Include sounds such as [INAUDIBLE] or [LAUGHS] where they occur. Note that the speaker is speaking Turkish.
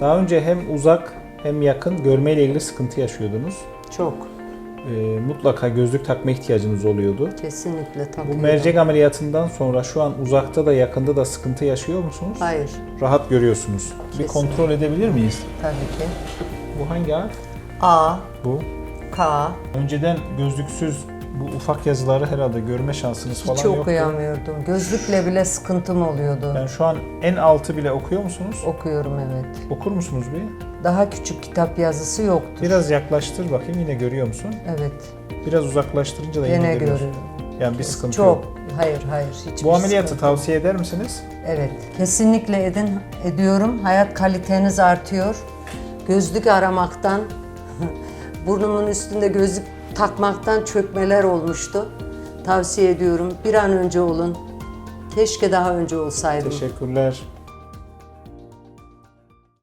Daha önce hem uzak hem yakın görmeyle ilgili sıkıntı yaşıyordunuz. Çok. Ee, mutlaka gözlük takma ihtiyacınız oluyordu. Kesinlikle Bu takıyorum. mercek ameliyatından sonra şu an uzakta da yakında da sıkıntı yaşıyor musunuz? Hayır. Rahat görüyorsunuz. Bir Kesin. kontrol edebilir miyiz? Tabii ki. Bu hangi harf? A, Bu. K. Önceden gözlüksüz bu ufak yazıları herhalde görme şansınız falan Hiç yoktu. okuyamıyordum. Gözlükle bile sıkıntım oluyordu. Yani şu an en altı bile okuyor musunuz? Okuyorum evet. Okur musunuz bir? Daha küçük kitap yazısı yoktur. Biraz yaklaştır bakayım yine görüyor musun? Evet. Biraz uzaklaştırınca da yine, Yine görüyorsun. görüyorum. Yani bir sıkıntı Çok. yok. Hayır hayır. Hiçbir Bu ameliyatı sıkıntı- tavsiye eder misiniz? Evet. Kesinlikle edin, ediyorum. Hayat kaliteniz artıyor. Gözlük aramaktan, [LAUGHS] burnumun üstünde gözlük takmaktan çökmeler olmuştu. Tavsiye ediyorum. Bir an önce olun. Keşke daha önce olsaydım. Teşekkürler.